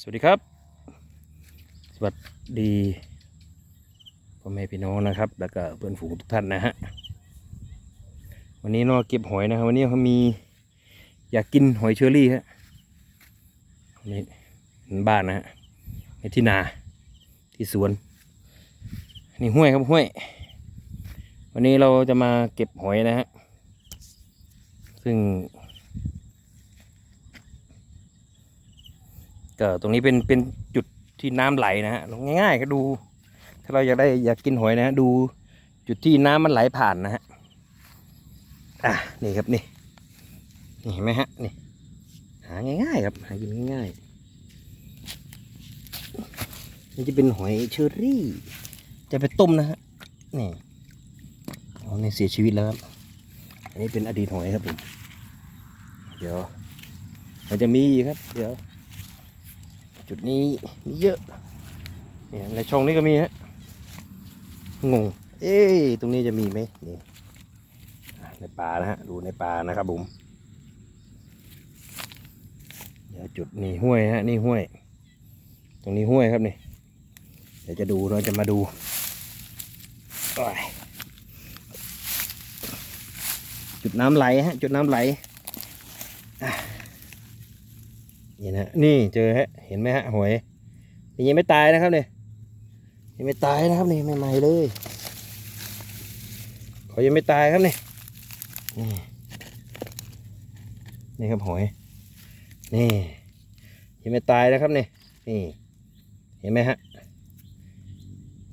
สวัสดีครับ สวัสดีพ่อแม่พี่น้องนะครับ แล้วก็เพื่อนฝูงทุกท่านนะฮะ วันนี้เนอเก็บหอยนะครับ วันนี้เขามีอยากกินหอยเชอรี่ฮะวันนี้เป็นบ้านนะฮะในที่นาที่สวน นี่ห้วยครับห้วย วันนี้เราจะมาเก็บหอยนะฮะ ซึ่ง ก็ตรงนี้เป็นเป็นจุดที่น้ำไหลนะฮะง่าย ๆ ก็ดู ถ้าเราอยากได้อยากกินหอยนะฮะดูจุดที่น้ำมันไหลผ่านนะฮะอะนี่ครับนี่นี่เห็นไหมฮะนี่หาง่ายๆครับหากินง่ายๆนี่จะเป็นหอยเชอรี่ จะไปต้มนะฮะนี่อ๋อนี่เสียชีวิตแล้วครับอันนี้เป็นอดีตหอยครับผมเดี๋ยวมันจะมีครับ เดี๋ยว จุดนี้มีเยอะเนี่ยในช่องนี้ก็มีฮะงง เอ๊ะตรงนี้จะมีไหมนี่ในป่านะฮะดูในป่านะครับผมเดี๋ยวจุดนี่ห้วยฮะนี่ห้วย ตรงนี้ห้วยครับนี่เดี๋ยวจะดูเราจะมาดูจุดน้ำไหลฮะจุดน้ำไหล นี่นะนี่เจอฮะเห็นไหมฮะหอยยังไม่ตายนะครับเนี่ยยังไม่ตายนะครับนี่ใหม่ๆเลยเขายังไม่ตายครับนี่นี่นี่ครับหอยนี่ยังไม่ตายนะครับนี่นี่เห็นไหมฮะ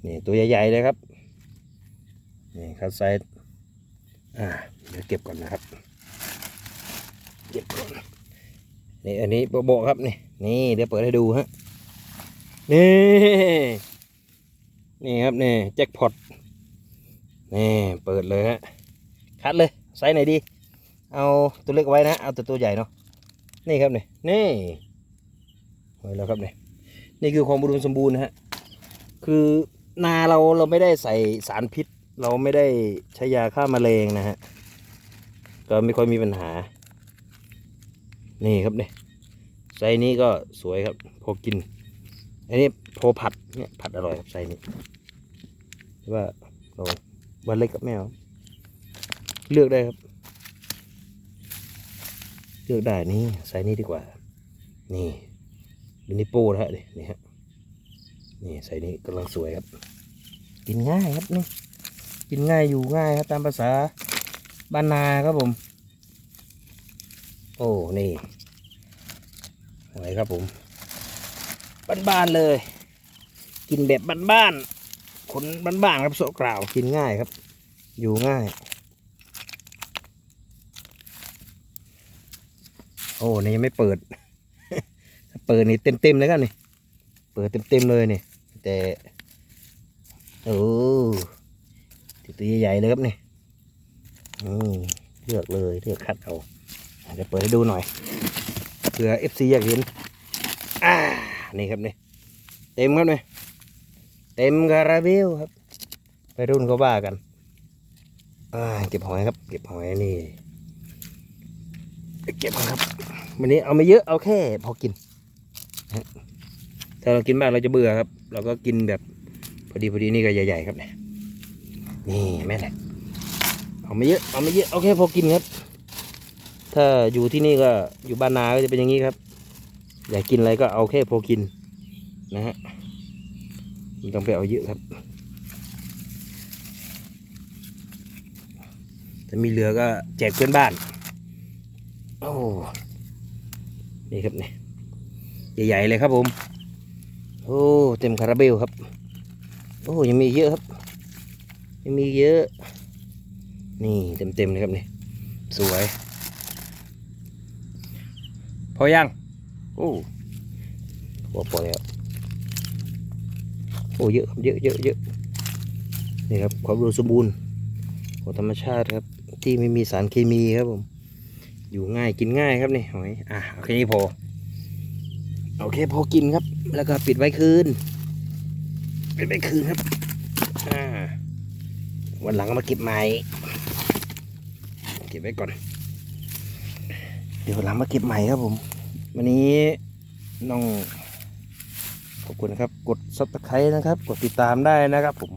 นี่ตัวใหญ่ๆเลยครับนี่คัดไซส์อ่าเดี๋ยวเก็บก่อนนะครับเก็บก่อน นี่อันนี้โบะครับนี่นี่ เดี๋ยวเปิดให้ดูฮะนี่นี่ครับนี่แจ็คพอตนี่เปิดเลยฮะคัดเลยไซส์ไหนดี เอาตัวเล็กไว้นะ เอาแต่ตัวใหญ่เนาะนี่ครับนี่นี่ไว้แล้วครับนี่นี่คือความอุดมสมบูรณ์นะฮะคือนาเราเราไม่ได้ใส่สารพิษ เราไม่ได้ใช้ยาฆ่าแมลงนะฮะก็ไม่ค่อยมีปัญหา นี่ครับเนี่ย ซนี้ก็สวยครับพอกิน อันนี้พอผัดเนี่ยผัดอร่อยครับไซนี้ว่าเราวันเล็กกับแมวเลือกได้ครับ เลือกได้นี่ไซนี้ดีกว่า นี่ดูนี่โป้แล้วฮะนี่นี่ฮะนี่ไซนี้กำลังสวยครับ กินง่ายครับนี่กินง่ายอยู่ง่ายครับตามภาษาบ้านนาครับผม โอ้นี่ หอยครับผมบ้านๆเลย กินแบบบ้านๆคนบ้านๆครับโซกล่าวกินง่ายครับ อยู่ง่าย โอ้นี่ยังไม่เปิดถ้าเปิดนี่เต็มๆเลยครับนี่เปิดเต็มๆเลยนี่แต่โอ้ตัวใหญ่ๆเลยครับนี่อืมเลือกเลยเลือกคัดเอาเดี๋ยวเปิดให้ดูหน่อย เผื่อ FC อยากเห็น อ่า นี่ครับนี่เต็มครับนี่เต็มคาราเบลครับ ไปรุ่นเขาบ้ากัน อ่า เก็บหอยครับ เก็บหอยนี่ เก็บครับ วันนี้เอาไม่เยอะ เอาแค่พอกิน ถ้าเรากินมากเราจะเบื่อครับ เราก็กินแบบพอดีพอดีนี่ก็ใหญ่ ๆ ครับเนี่ยนี่แม่แหละเอาไม่เยอะ เอาไม่เยอะ เอาแค่พอกินครับ ถ้าอยู่ที่นี่ก็อยู่บ้านนาก็จะเป็นอย่างนี้ครับ อยากกินอะไรก็เอาแค่พอกินนะฮะไม่ต้องไปเอาเยอะครับถ้ามีเหลือก็แจกเพื่อนบ้าน โอ้นี่ครับนี่ใหญ่ๆเลยครับผม โอ้เต็มคาราเบลครับ โอ้ยังมีเยอะครับ ยังมีเยอะ นี่เต็มๆเลยครับนี่สวย พอยังโอ้พอพอแล้วโอ้เยอะครับเยอะเยอะเยอะนี่ครับความอุดมสมบูรณ์ของธรรมชาติครับ ที่ไม่มีสารเคมีครับผม อยู่ง่ายกินง่ายครับนี่หอยอะโอเคพอโอเคพอกินครับ แล้วก็ปิดไว้คืนปิดไว้คืนครับอ่าวันหลังเอามาเก็บใหม่เก็บไว้ก่อน เดี๋ยวหลังมาเก็บใหม่ครับผม วันนี้น้อง ขอบคุณครับ กดซับสไครต์นะครับ กดติดตามได้นะครับผม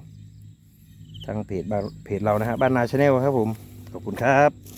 ทางเพจเพจเรานะฮะบ้านนาชาแนลครับผม ขอบคุณครับ